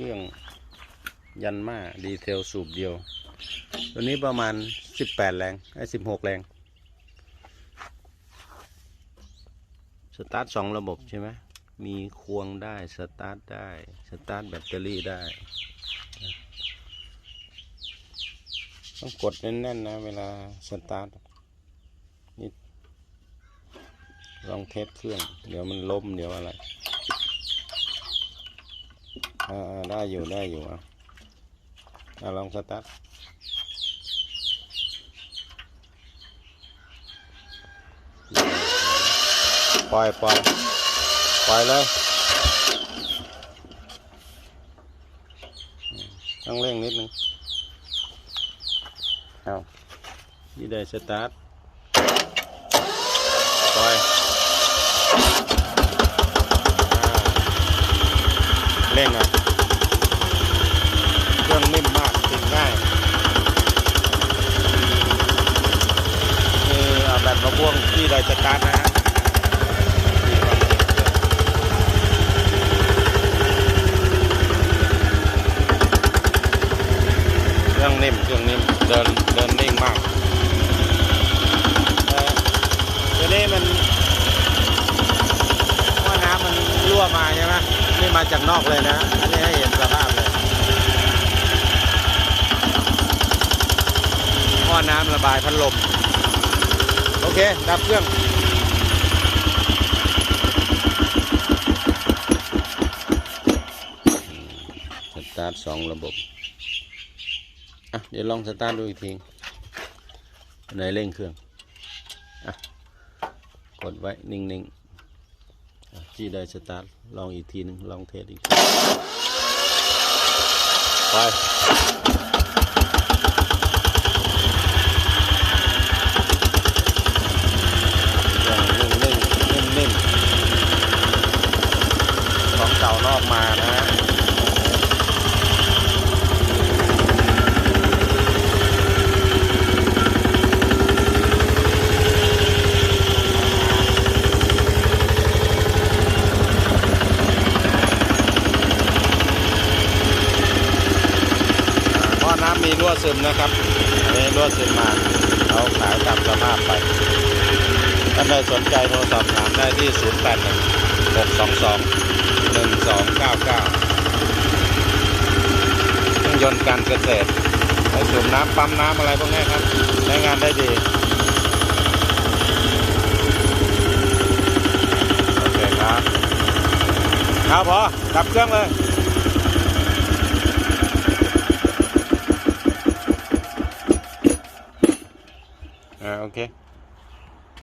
รื่องยันมาดีเทลสูบเดียว ตัวนี้ประมาณ 18 แรงไอ้16 แรง สตาร์ทสองระบบใช่ไหมมีควงได้ สตาร์ทได้ สตาร์ทแบตเตอรี่ได้ ต้องกดแน่นๆนะ เวลาสตาร์ทนี่ลองเทสเครื่อง เดี๋ยวมันล้มเดี๋ยวอะไร อ่าๆ ได้อยู่ได้อยู่อะอะลองสตาร์ทปล่อยปล่อยปล่อยเลยต้องเร่งนิดนึงเอานี่ได้สตาร์ทปล่อยเร่งอะ เครื่องนิ่มมากติดง่ายนี่เอาแบตมาพ่วงที่ได สตาร์ทนะฮะเครื่องนิ่มเครื่องนิ่มเดินเดินนิ่งมากเอ่อตัวนี้มันว่าน้ำมันรั่วมาใช่ไหมนี่มาจากนอกเลยนะ อันนี้ให้เห็นสภาพเลยหม้อน้ำระบายพัดลม โอเค ดับเครื่องสตาร์ทสองระบบ อะ เดี๋ยวลองสตาร์ทดูอีกทีอันไหนเร่งเครื่อง อะ กดไว้นิ่งๆอะที่ได้สตาร์ท ลองอีกทีหนึง ลองเทสอีกที ไป อย่างนิ่งๆนิ่มๆของเก่านอก มานะฮะน้ำมีรั่วซึมนะครับมีรั่วซึมมาเราขายตามสภาพไปท่านใดสนใจโทรสอบถามได้ที่ 0 8 6 2 2 1 6 2 2 1 2 9 9เครื่องยนต์การเกษตรไปสูบน้ำปั๊มน้ำอะไรพวกนี้ครับใช้งานได้ดีโอเคครับครับพอดับเครื่องเลยอ่าโอเค